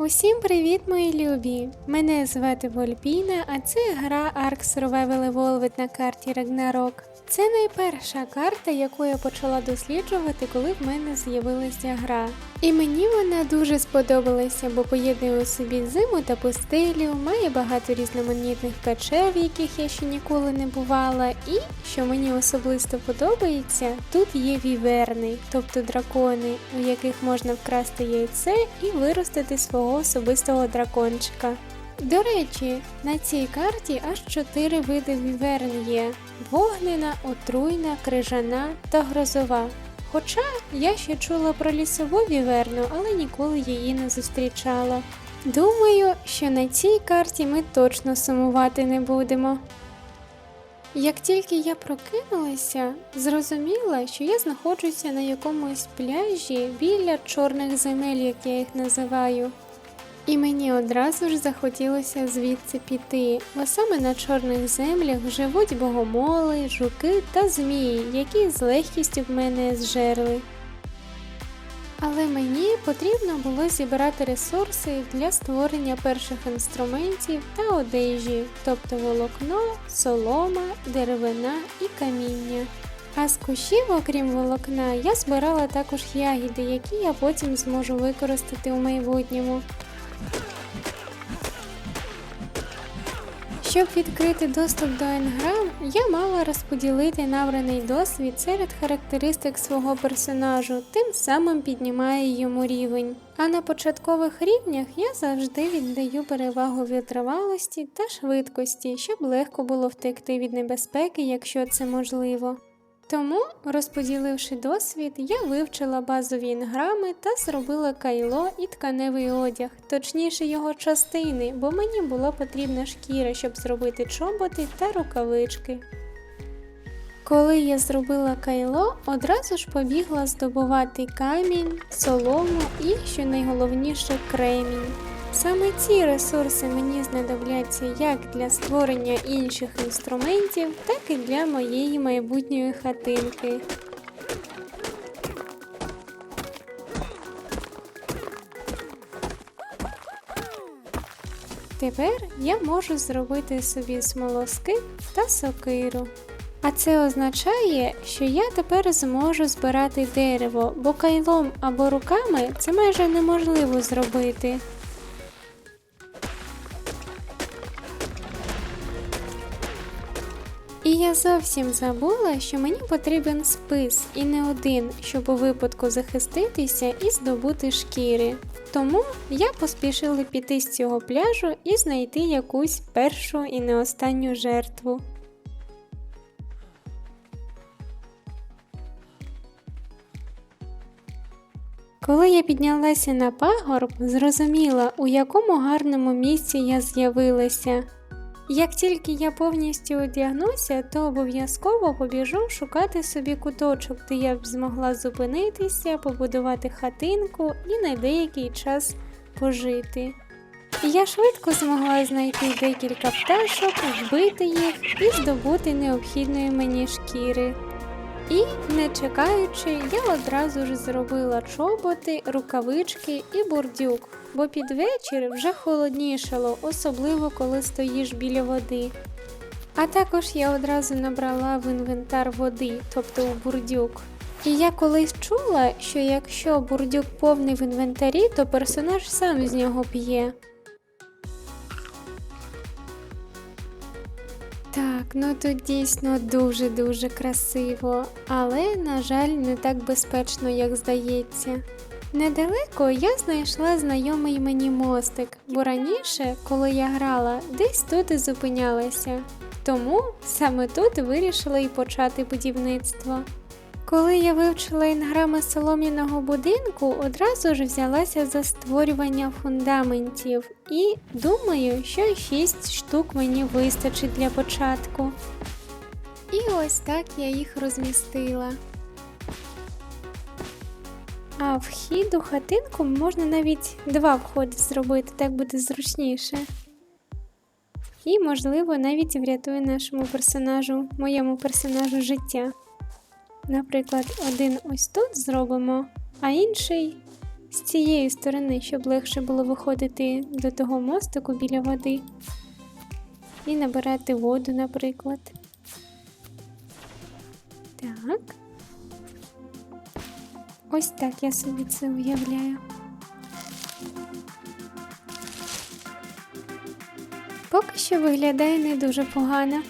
Усім привіт, мої любі! Мене звати Вольпіна, а це гра Ark Survival Evolved на карті Ragnarok. Це найперша карта, яку я почала досліджувати, коли в мене з'явилася гра. І мені вона дуже сподобалася, бо поєднує у собі зиму та пустелю, має багато різноманітних печер, яких я ще ніколи не бувала, і, що мені особисто подобається, тут є віверни, тобто дракони, у яких можна вкрасти яйце і виростити свого особистого дракончика. До речі, на цій карті аж чотири види віверн є: вогнена, отруйна, крижана та грозова. Хоча я ще чула про лісову віверну, але ніколи її не зустрічала. Думаю, що на цій карті ми точно сумувати не будемо. Як тільки я прокинулася, зрозуміла, що я знаходжуся на якомусь пляжі біля чорних земель, як я їх називаю. І мені одразу ж захотілося звідси піти, бо саме на чорних землях живуть богомоли, жуки та змії, які з легкістю в мене зжерли. Але мені потрібно було зібрати ресурси для створення перших інструментів та одежі, тобто волокно, солома, деревина і каміння. А з кущів, окрім волокна, я збирала також ягіди, які я потім зможу використати у майбутньому. Щоб відкрити доступ до енграм, я мала розподілити набраний досвід серед характеристик свого персонажу, тим самим піднімає йому рівень. А на початкових рівнях я завжди віддаю перевагу витривалості та швидкості, щоб легко було втекти від небезпеки, якщо це можливо. Тому, розподіливши досвід, я вивчила базові інграми та зробила кайло і тканевий одяг, точніше його частини, бо мені була потрібна шкіра, щоб зробити чоботи та рукавички. Коли я зробила кайло, одразу ж побігла здобувати камінь, солому і, що найголовніше, кремінь. Саме ці ресурси мені знадобляться як для створення інших інструментів, так і для моєї майбутньої хатинки. Тепер я можу зробити собі смолоскип та сокиру. А це означає, що я тепер зможу збирати дерево, бо кайлом або руками це майже неможливо зробити. Зовсім забула, що мені потрібен спис і не один, щоб у випадку захиститися і здобути шкіри. Тому я поспішила піти з цього пляжу і знайти якусь першу і не останню жертву. Коли я піднялася на пагорб, зрозуміла, у якому гарному місці я з'явилася. Як тільки я повністю одягнуся, то обов'язково побіжу шукати собі куточок, де я б змогла зупинитися, побудувати хатинку і на деякий час пожити. Я швидко змогла знайти декілька пташок, вбити їх і здобути необхідної мені шкіри. І, не чекаючи, я одразу ж зробила чоботи, рукавички і бурдюк, бо під вечір вже холоднішало, особливо коли стоїш біля води. А також я одразу набрала в інвентар води, тобто у бурдюк. І я колись чула, що якщо бурдюк повний в інвентарі, то персонаж сам з нього п'є. Так, ну тут дійсно дуже-дуже красиво, але, на жаль, не так безпечно, як здається. Недалеко я знайшла знайомий мені мостик, бо раніше, коли я грала, десь тут і зупинялася. Тому саме тут вирішила і почати будівництво. Коли я вивчила інграми солом'яного будинку, одразу ж взялася за створювання фундаментів і думаю, що 6 штук мені вистачить для початку. І ось так я їх розмістила. А вхід у хатинку можна навіть два входи зробити, так буде зручніше. І, можливо, навіть врятує нашому персонажу, моєму персонажу життя. Наприклад, один ось тут зробимо, а інший з цієї сторони, щоб легше було виходити до того мостику біля води. І набирати воду, наприклад. Так. Ось так я собі це уявляю. Поки що виглядає не дуже погано.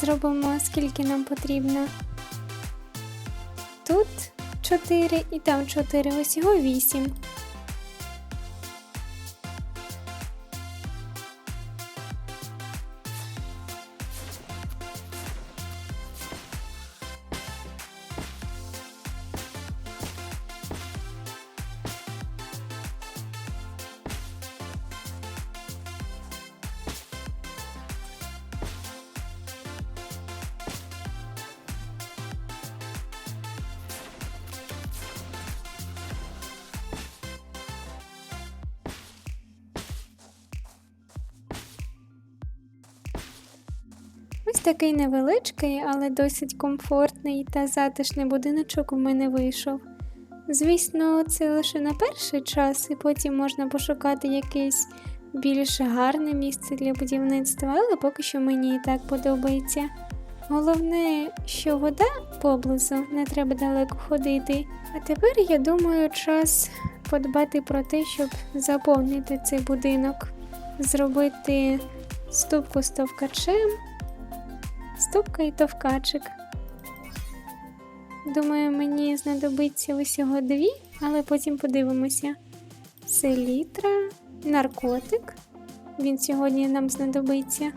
Зробимо скільки нам потрібно. Тут 4 і там 4, усього 8. Такий невеличкий, але досить комфортний та затишний будиночок у мене вийшов. Звісно, це лише на перший час, і потім можна пошукати якесь більш гарне місце для будівництва, але поки що мені і так подобається. Головне, що вода поблизу, не треба далеко ходити. А тепер я думаю, час подбати про те, щоб заповнити цей будинок, зробити ступку з товкачем. Ступка і товкачик. Думаю, мені знадобиться усього дві, але потім подивимося. Селітра, наркотик. Він сьогодні нам знадобиться.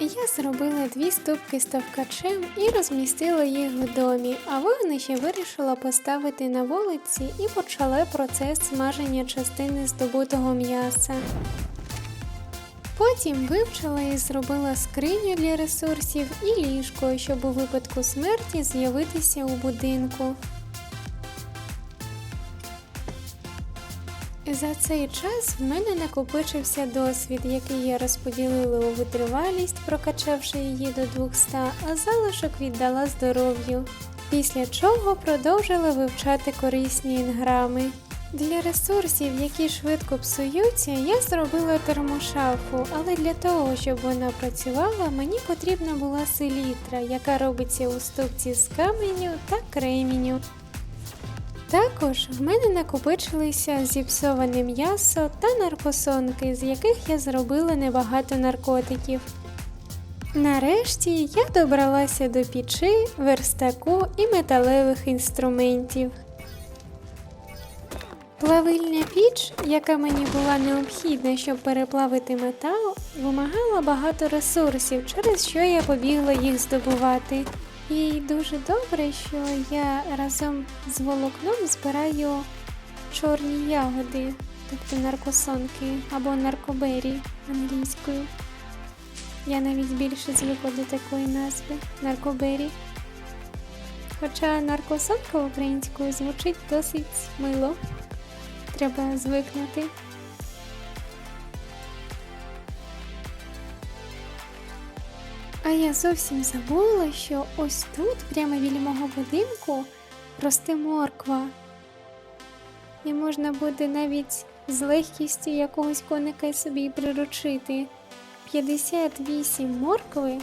Я зробила дві ступки з товкачем і розмістила їх в домі, а вогнище вирішила поставити на вулиці і почала процес смаження частини здобутого м'яса. Потім вивчила і зробила скриню для ресурсів і ліжко, щоб у випадку смерті з'явитися у будинку. За цей час в мене накопичився досвід, який я розподілила у витривалість, прокачавши її до 200, а залишок віддала здоров'ю. Після чого продовжила вивчати корисні інграми. Для ресурсів, які швидко псуються, я зробила термошафу, але для того, щоб вона працювала, мені потрібна була селітра, яка робиться у ступці з каменю та креміню. Також в мене накопичилися зіпсоване м'ясо та наркосонки, з яких я зробила небагато наркотиків. Нарешті я добралася до пічі, верстаку і металевих інструментів. Плавильня піч, яка мені була необхідна, щоб переплавити метал, вимагала багато ресурсів, через що я побігла їх здобувати. І дуже добре, що я разом з волокном збираю чорні ягоди, тобто наркосонки або наркобері англійською. Я навіть більше звикла до такої назви наркобері. Хоча наркосонка українською звучить досить мило. Треба звикнути. А я зовсім забула, що ось тут, прямо біля мого будинку, росте морква. І можна буде навіть з легкістю якогось коника собі приручити. 58 моркви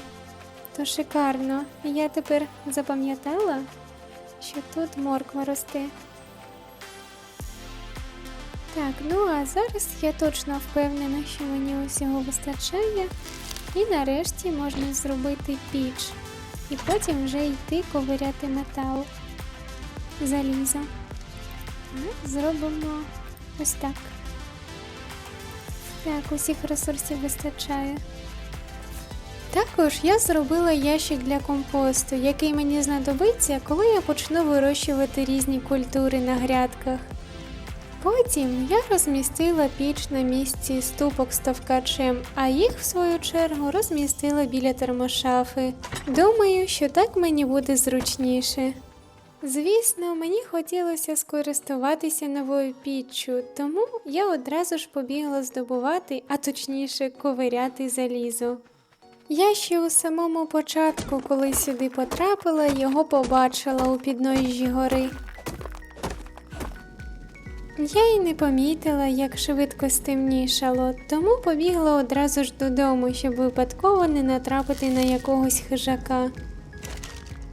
то шикарно. Я тепер запам'ятала, що тут морква росте. Так, ну а зараз я точно впевнена, що мені усього вистачає. І нарешті можна зробити піч. І потім вже йти ковиряти метал. Залізо. Зробимо ось так. Так, усіх ресурсів вистачає. Також я зробила ящик для компосту, який мені знадобиться, коли я почну вирощувати різні культури на грядках. Потім я розмістила піч на місці ступок з товкачем, а їх, в свою чергу, розмістила біля термошафи. Думаю, що так мені буде зручніше. Звісно, мені хотілося скористуватися новою піччю, тому я одразу ж побігла здобувати, а точніше ковиряти залізо. Я ще у самому початку, коли сюди потрапила, його побачила у підножжі гори. Я й не помітила, як швидко стемнішало, тому побігла одразу ж додому, щоб випадково не натрапити на якогось хижака.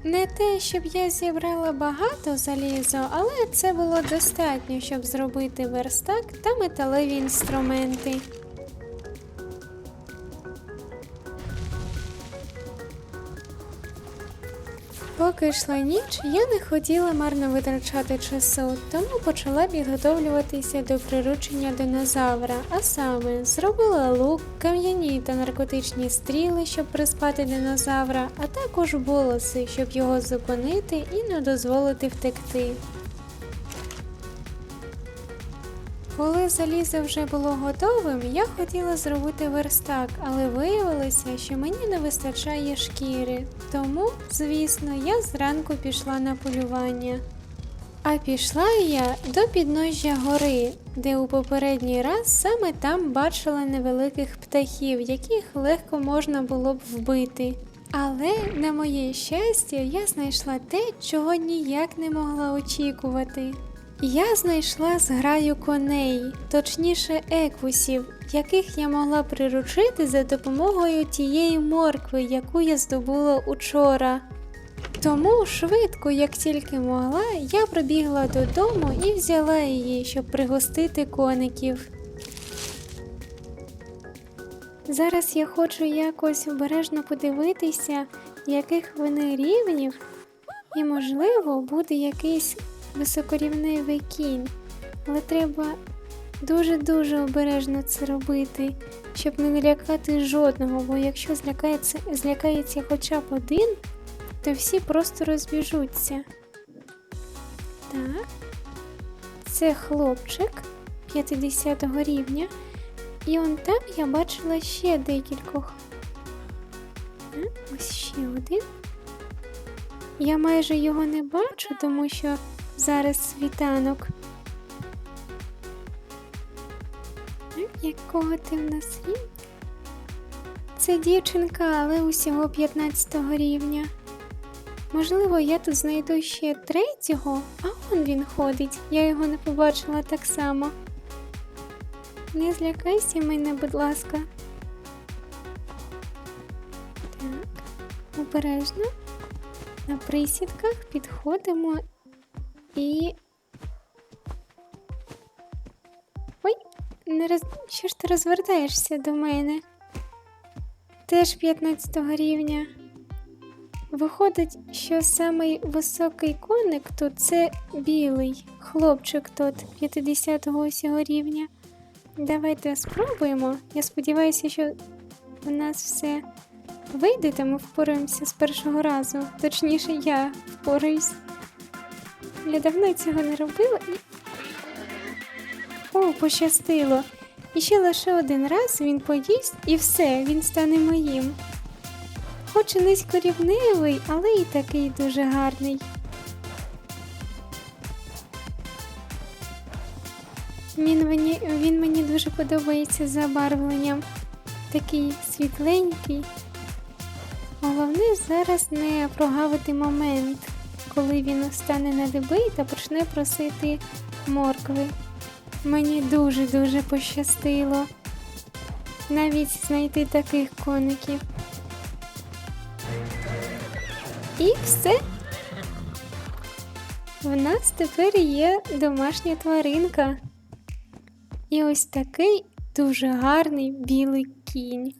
Не те, щоб я зібрала багато залізо, але це було достатньо, щоб зробити верстак та металеві інструменти. Поки йшла ніч, я не хотіла марно витрачати часу, тому почала підготовлюватися до приручення динозавра, а саме зробила лук, кам'яні та наркотичні стріли, щоб приспати динозавра, а також волоси, щоб його зупинити і не дозволити втекти. Коли залізо вже було готовим, я хотіла зробити верстак, але виявилося, що мені не вистачає шкіри. Тому, звісно, я зранку пішла на полювання. А пішла я до підножжя гори, де у попередній раз саме там бачила невеликих птахів, яких легко можна було б вбити. Але, на моє щастя, я знайшла те, чого ніяк не могла очікувати. Я знайшла зграю коней, точніше еквусів, яких я могла приручити за допомогою тієї моркви, яку я здобула учора. Тому швидко, як тільки могла, я пробігла додому і взяла її, щоб пригостити коників. Зараз я хочу якось обережно подивитися, яких вони рівнів, і, можливо, буде якийсь високорівневий кінь, але треба дуже-дуже обережно це робити, щоб не налякати жодного, бо якщо злякається, злякається хоча б один, то всі просто розбіжуться. Так, це хлопчик 50 го рівня, і он там я бачила ще декількох. Ось ще один. Я майже його не бачу, тому що зараз світанок. М, Якого ти в нас рівня? Це дівчинка, але усього 15 рівня. Можливо, я тут знайду ще третього, а он він ходить. Я його не побачила так само. Не злякайся мене, будь ласка. Так, обережно. На присідках підходимо і. Ой, не роз... що ж ти розвертаєшся до мене? Теж 15 рівня. Виходить, що самий високий коник тут це білий хлопчик тут 50-го усього рівня. Давайте спробуємо. Я сподіваюся, що у нас все вийде, та ми впораємося з першого разу. Точніше, я впораюсь. Я давно цього не робила і. О, пощастило! І ще лише один раз він поїсть і все, він стане моїм. Хоч і низькорівневий, але і такий дуже гарний. Він мені, він мені дуже подобається за забарвленням. Такий світленький. Головне зараз не прогавити момент, коли він стане на диби та почне просити моркви. Мені дуже-дуже пощастило навіть знайти таких коників. І все. В нас тепер є домашня тваринка. І ось такий дуже гарний білий кінь.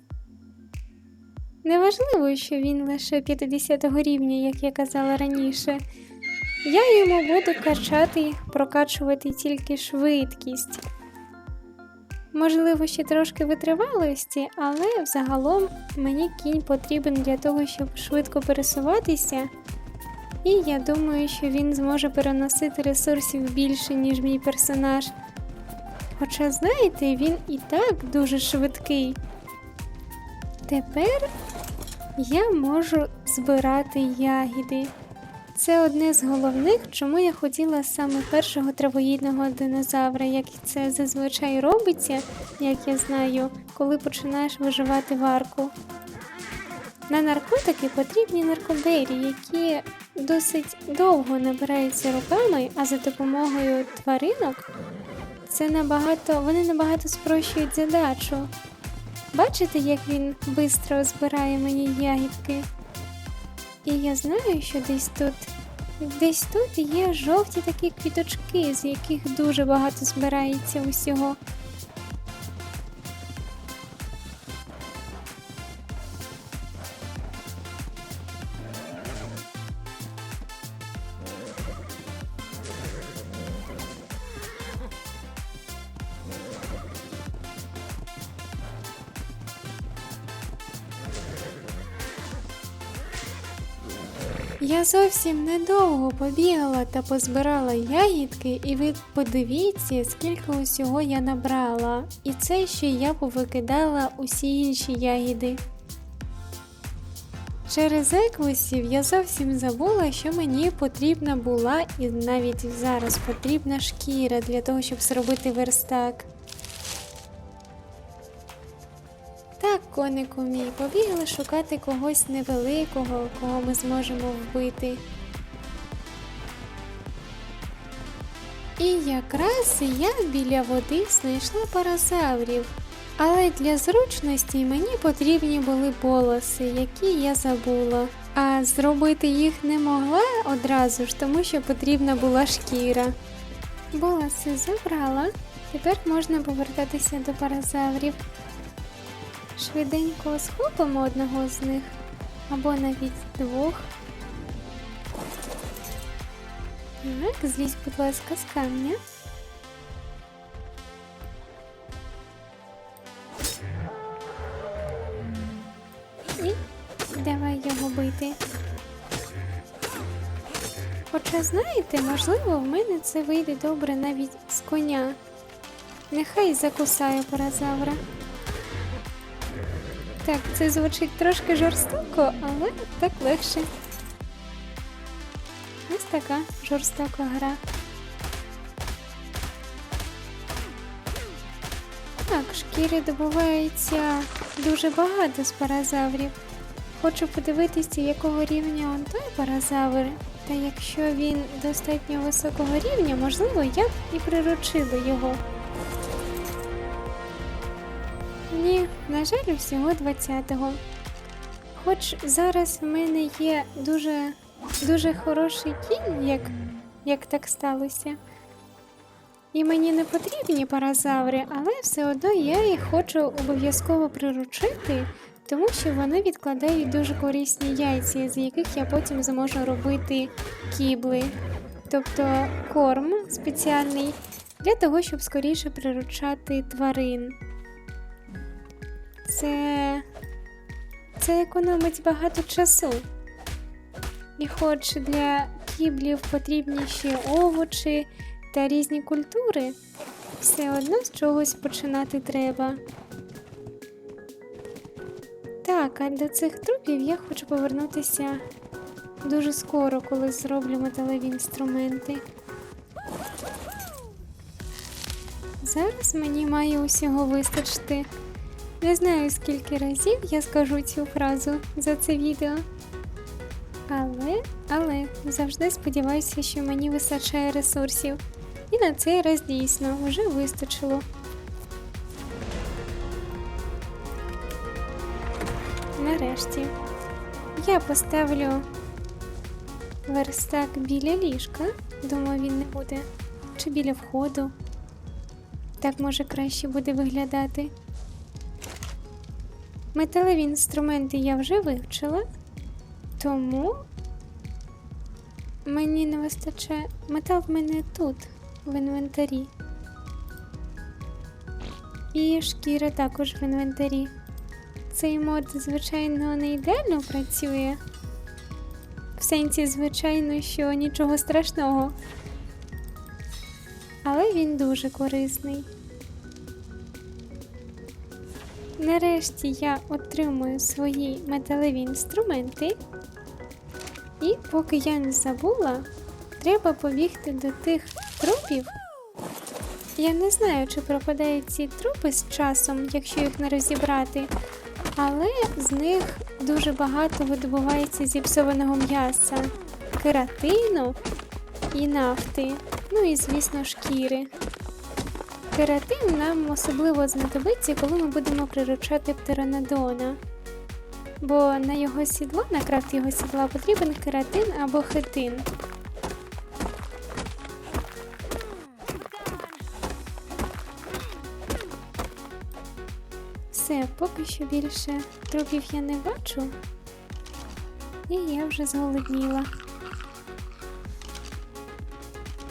Неважливо, що він лише 50 рівня, як я казала раніше. Я йому буду качати, прокачувати тільки швидкість. Можливо, ще трошки витривалості, але взагалом мені кінь потрібен для того, щоб швидко пересуватися. І я думаю, що він зможе переносити ресурсів більше, ніж мій персонаж. Хоча, знаєте, він і так дуже швидкий. Тепер я можу збирати ягіди. Це одне з головних, чому я хотіла саме першого травоїдного динозавра, як це зазвичай робиться, як я знаю, коли починаєш виживати в арку. На наркотики потрібні наркобері, які досить довго набираються руками, а за допомогою тваринок це набагато, вони набагато спрощують задачу. Бачите, як він швидко збирає мені ягідки? І я знаю, що десь тут, десь тут є жовті такі квіточки, з яких дуже багато збирається усього. Зовсім недовго побігала та позбирала ягідки, і ви подивіться, скільки усього я набрала. І це ще я повикидала усі інші ягіди. Через еквусів я зовсім забула, що мені потрібна була і навіть зараз потрібна шкіра для того, щоб зробити верстак. Конику мій, побігли шукати когось невеликого, кого ми зможемо вбити. І якраз я біля води знайшла паразаврів. Але для зручності мені потрібні були полоси, які я забула. А зробити їх не могла одразу ж, тому що потрібна була шкіра. Болоси забрала. Тепер можна повертатися до паразаврів. Швиденько схопимо одного з них або навіть двох. Так, злізь, будь ласка, з камня. І давай його бити. Хоча, знаєте, можливо, в мене це вийде добре навіть з коня. Нехай закусає паразавра. Так, це звучить трошки жорстоко, але так легше. Ось така жорстока гра. Так, шкіри добувається дуже багато з паразаврів. Хочу подивитися, якого рівня он той паразавр. Та якщо він достатньо високого рівня, можливо, я б і приручила його. Ні, на жаль, всього 20-го. Хоч зараз в мене є дуже, дуже хороший кінь, як, як так сталося. І мені не потрібні паразаври, але все одно я їх хочу обов'язково приручити, тому що вони відкладають дуже корисні яйця, з яких я потім зможу робити кібли, тобто корм спеціальний для того, щоб скоріше приручати тварин. Це. Це економить багато часу. І хоч для кіблів потрібні ще овочі та різні культури, все одно з чогось починати треба. Так, а до цих трупів я хочу повернутися дуже скоро, коли зроблю металеві інструменти. Зараз мені має усього вистачити. Не знаю, скільки разів я скажу цю фразу за це відео. Але, але завжди сподіваюся, що мені вистачає ресурсів. І на цей раз дійсно вже вистачило. Нарешті я поставлю верстак біля ліжка. Думаю, він не буде. Чи біля входу. Так може краще буде виглядати. Металеві інструменти я вже вивчила, тому мені не вистачає. Метал в мене тут, в інвентарі. І шкіра також в інвентарі. Цей мод, звичайно, не ідеально працює. В сенсі, звичайно, що нічого страшного. Але він дуже корисний. Нарешті я отримую свої металеві інструменти. І поки я не забула, треба побігти до тих трупів. Я не знаю, чи пропадають ці трупи з часом, якщо їх не розібрати, але з них дуже багато видобувається зіпсованого м'яса, кератину і нафти, ну і, звісно, шкіри. Кератин нам особливо знадобиться, коли ми будемо приручати птеранодона. Бо на його сідло, на крафт його сідла потрібен кератин або хитин. Все, поки що більше трупів я не бачу. І я вже зголодніла.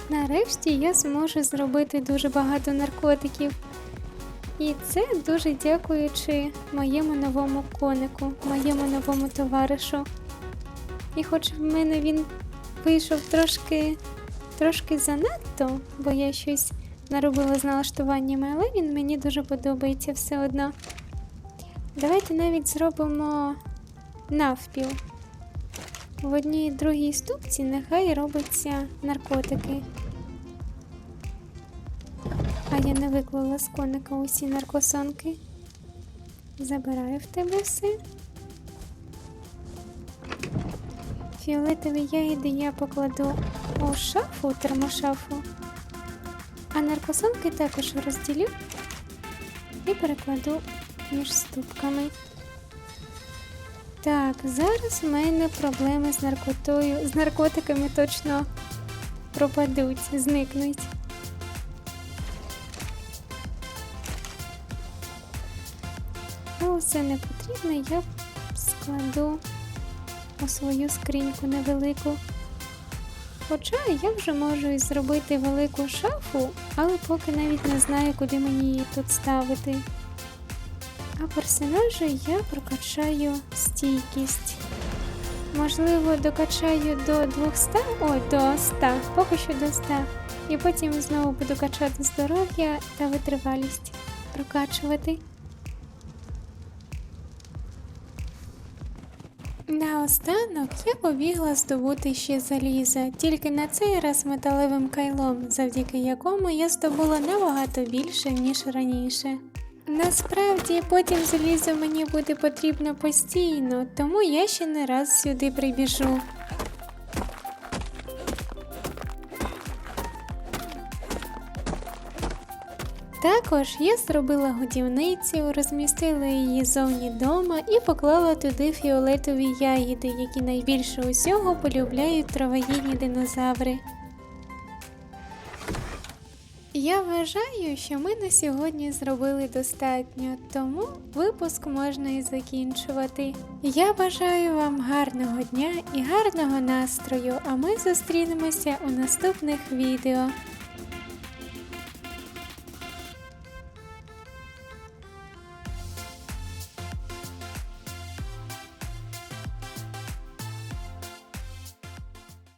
Нарешті я зможу зробити дуже багато наркотиків. І це дуже дякуючи моєму новому конику, моєму новому товаришу. І хоч в мене він вийшов трошки, трошки занадто, бо я щось наробила з налаштуваннями, але він мені дуже подобається все одно. Давайте навіть зробимо навпіл. В одній і другій ступці нехай робиться наркотики. А я не виклала з коника усі наркосонки. Забираю в тебе все. Фіолетові ягіди я покладу у шафу, термошафу, а наркосонки також розділю і перекладу між ступками. Так, зараз в мене проблеми з наркотою, з наркотиками точно пропадуть, зникнуть. А усе не потрібно, я складу у свою скриньку невелику. Хоча я вже можу і зробити велику шафу, але поки навіть не знаю, куди мені її тут ставити. А персонажу я прокачаю стійкість. Можливо, докачаю до 200, ой, до 100, поки що до 100. І потім знову буду качати здоров'я та витривалість. Прокачувати. Наостанок я побігла здобути ще заліза, тільки на цей раз металевим кайлом, завдяки якому я здобула набагато більше, ніж раніше. Насправді потім залізо мені буде потрібно постійно, тому я ще не раз сюди прибіжу. Також я зробила годівницю, розмістила її зовні дома і поклала туди фіолетові ягіди, які найбільше усього полюбляють травоїдні динозаври. Я вважаю, що ми на сьогодні зробили достатньо, тому випуск можна і закінчувати. Я бажаю вам гарного дня і гарного настрою, а ми зустрінемося у наступних відео.